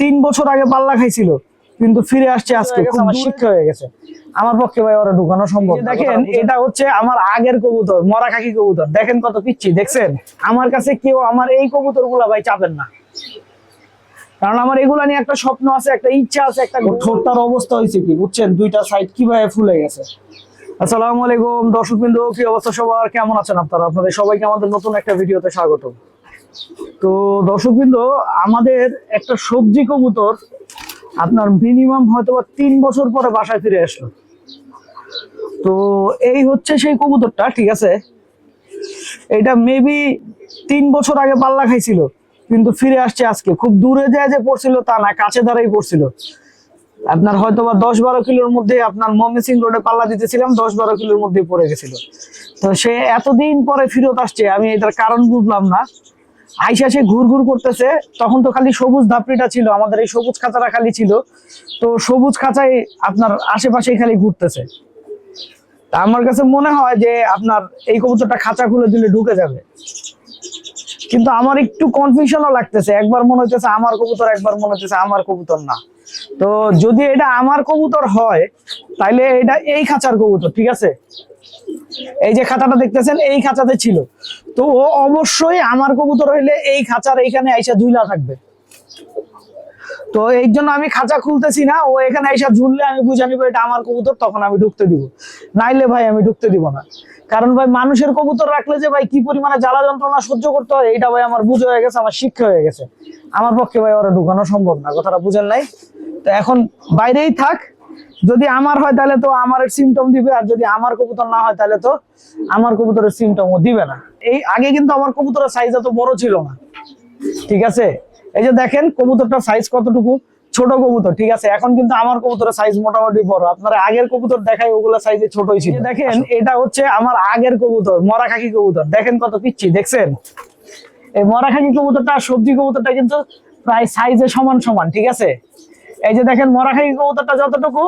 তিন বছর আগে পাল্লা খাইছিল কিন্তু ফিরে আসছে আজকে। খুব শিক্ষা হয়ে গেছে। আমার পক্ষে ভাই ওরা ঢুকানো সম্ভব দেখেন এটা হচ্ছে আমার আগের কবুতর মরা খাকি কবুতর। দেখেন কত পিচ্ছি দেখছেন? আমার কাছে কেউ আমার এই কবুতরগুলা ভাই চাপেন না। কারণ আমার এগুলা নিয়ে একটা স্বপ্ন আছে একটা ইচ্ছা আছে একটা ঠোঁটটার অবস্থা হয়েছে কি? বুঝছেন? দুইটা সাইড কীভাবে ফুলে গেছে? আসসালামু আলাইকুম দর্শক বিন্দু কি অবস্থা সবার? কেমন আছেন আপনারা? আপনাদের সবাইকে আমাদের নতুন একটা ভিডিওতে স্বাগত তো দর্শক বিন্দু আমাদের একটা সবজি কবুতর আপনার মিনিমাম হয়তো বা তিন বছর পরে বাসায় ফিরে আসলো। তো এই হচ্ছে সেই কবুতরটা, ঠিক আছে? এটা মেবি তিন বছর আগে পাল্লা খাইছিল, কিন্তু ফিরে আসছে আজকে। খুব দূরে যায় যে পড়ছিল তা না, কাছে ধারেই পড়ছিল। আপনার হয়তো বা দশ বারো কিলোর মধ্যে আপনার মমেসিং রোডে পাল্লা দিতেছিলাম, দশ বারো কিলোর মধ্যে পড়ে গেছিল। তো সে এতদিন পরে ফিরত আসছে, আমি এটার কারণ বুঝলাম না। আইসা সে ঘুর ঘুর করতেছে, তখন তো খালি সবুজ ধাপড়িটা ছিল, আমাদের এই সবুজ খাঁচাটা খালি ছিল। তো সবুজ খাঁচায় আপনার আশেপাশেই খালি ঘুরতেছে। তা আমার কাছে মনে হয় যে আপনার এই কবুতরটা খাঁচা খুলে দিলে ঢুকে যাবে। কিন্তু আমার একটু কনফিউশনও লাগতেছে। একবার মনে হইতেছে আমার কবুতর, একবার মনে হইতেছে আমার কবুতর না। তো যদি এটা আমার কবুতর হয়, তাইলে এটা এই খাঁচার কবুতর, ঠিক আছে? এই যে খাঁচাটা দেখতেছেন, এই খাঁচাতে ছিল। তো ও অবশ্যই আমার কবুতর হইলে এই খাঁচার এইখানে আইসা ঝুলা থাকবে। তো এই জন্য আমি খাঁচা খুলতেছি না, ও এখানে আইসা ঝুললে আমি বুঝে নিবো এটা আমার কবুতর, তখন আমি ঢুকতে দিব। নাইলে ভাই আমি ঢুকতে দিব না। কারণ ভাই মানুষের কবুতর রাখলে যে ভাই কি পরিমাণে জ্বালা যন্ত্রণা সহ্য করতে হয় এটা ভাই আমার বুঝে হয়ে গেছে, আমার শিক্ষা হয়ে গেছে। আমার পক্ষে ভাই ওরা ঢুকানো সম্ভব না, কথাটা বুঝেন নাই। তো এখন বাইরেই থাক যদি আমার হয় তাহলে তো আমার সিমটম দিবে আর যদি আমার কবুতর না হয় তাহলে তো আমার কবুতরের সিমটমও দিবে না। এই আগে কিন্তু আমার কবুতরের সাইজ এত বড় ছিল না। ঠিক আছে? এই যে দেখেন কবুতরটার সাইজ কতটুকু? ছোট কবুতর ঠিক আছে? এখন কিন্তু আমার কবুতরের সাইজ মোটামুটি বড়। আপনারা আগের কবুতর দেখাই ওগুলা সাইজে ছোটই ছিল। দেখেন এটা হচ্ছে আমার আগের কবুতর মরা খাকি কবুতর। দেখেন কত পিচ্ছি দেখছেন? এই মরা খাকি কবুতরটা সবজি কবুতরটা কিন্তু প্রায় সাইজে সমান সমান ঠিক আছে? এই যে দেখেন মরা খাকি কবুতরটা যতটুকু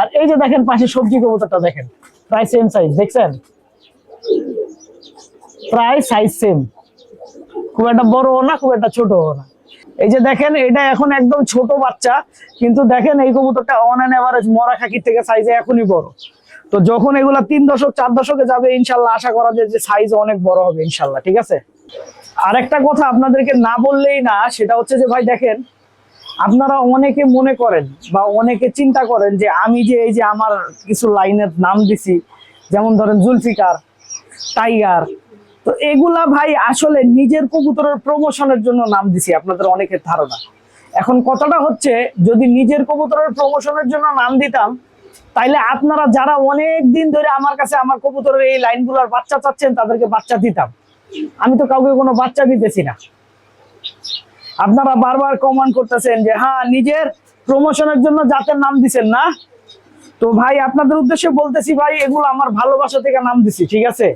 আর এই যে দেখেন পাশে সবজি কবুতরটা দেখেন। প্রায় সেম সাইজ দেখছেন? প্রায় সাইজ সেম খুব একটা বড় না, খুব একটা ছোট না। এই যে দেখেন, এটা এখন একদম ছোট বাচ্চা, কিন্তু দেখেন এই কবুতরটা অন অ্যান এভারেজ মরা খাকির থেকে সাইজে এখনই বড়। তো যখন এগুলা তিন দশক, চার দশকে যাবে, ইনশাল্লাহ আশা করা যায় যে সাইজ অনেক বড় হবে, ইনশাল্লাহ, ঠিক আছে? আরেকটা কথা আপনাদেরকে না বললেই না, সেটা হচ্ছে যে ভাই দেখেন আপনারা অনেকে মনে করেন বা অনেকে চিন্তা করেন যে আমি যে এই যে আমার কিছু লাইনের নাম দিছি, যেমন ধরেন জুলফিকার, টাইগার, তো এগুলা ভাই আসলে নিজের কবুতরের প্রমোশনের জন্য নাম দিছি আপনাদের অনেকের ধারণা। এখন কথাটা হচ্ছে, যদি নিজের কবুতরের প্রমোশনের জন্য নাম দিতাম, তাইলে আপনারা যারা অনেক দিন ধরে আমার কাছে আমার কবুতরের এই লাইনগুলোর বাচ্চা চাচ্ছেন, তাদেরকে বাচ্চা দিতাম। আমি তো কাউকে কোনো বাচ্চা দিতেছি না। আপনারা বারবার কমান্ড করতেছেন যে হ্যাঁ নিজের প্রমোশনের জন্য জাতের নাম দিছেন না? তো ভাই, আপনাদের উদ্দেশ্যে বলতেছি ভাই, এগুলো আমার ভালোবাসা থেকে নাম দিছি, ঠিক আছে?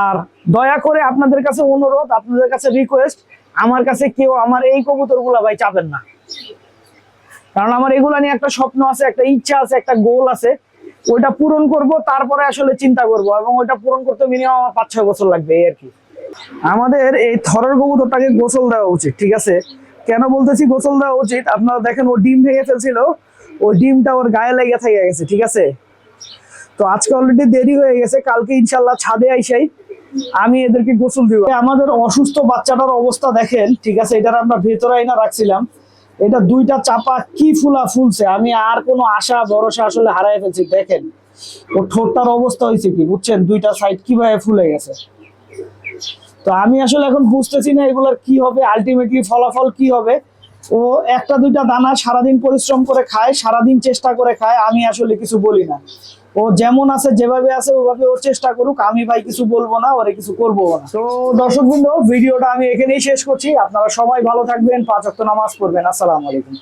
আর দয়া করে আপনাদের কাছে অনুরোধ, আপনাদের কাছে রিকোয়েস্ট আমার কাছে কেউ আমার এই কবুতরগুলা ভাই চাবেন না। কারণ আমার এগুলা নিয়ে একটা স্বপ্ন আছে, একটা ইচ্ছা আছে, একটা গোল আছে। ওইটা পূরণ করব, তারপরে আসলে চিন্তা করব, এবং ওইটা পূরণ করতে মিনিমাম আমার পাঁচ ছয় বছর লাগবে, এই আর কি। আমাদের এই থরের কবুতরটাকে গোসল দেওয়া উচিত, ঠিক আছে? কেন বলতেছি গোসল দেওয়া উচিত? আপনারা দেখেন, ও ডিম ভেঙে ফেলছিল, ওই ডিমটা ওর গায়ে লেগে থেকে গেছে, ঠিক আছে? তো আজকে অলরেডি দেরি হয়ে গেছে, কালকে ইনশাল্লাহ ছাদে আইসাই আমি এদেরকে গোসল দিব। আমাদের অসুস্থ বাচ্চাটার অবস্থা দেখেন, ঠিক আছে? এটার আমরা ভেতরে আইনা রাখছিলাম। এটা দুইটা চাপা কি ফুলা ফুলছে, আমি আর কোনো আশা, ভরসা আসলে হারাই ফেলছি। দেখেন ও ঠোঁটটার অবস্থা হয়েছে কি, বুঝছেন? দুইটা সাইড কীভাবে ফুলে গেছে। তো আমি আসলে এখন বুঝতেছি না এগুলোর কি হবে আলটিমেটলি ফলাফল কি হবে। ও একটা দুইটা দানা সারাদিন পরিশ্রম করে খায়, সারাদিন চেষ্টা করে খায়, আমি আসলে কিছু বলি না। ও যেমন আছে, যেভাবে আছে, ওভাবে ওর চেষ্টা করুক, আমি ভাই কিছু বলব না, ওরে কিছু করব না। তো দর্শক ভিডিওটা আমি এখানেই শেষ করছি। আপনারা সবাই ভালো থাকবেন, পাঁচ অক্ট নামাজ পড়বেন। আসসালামু আলাইকুম।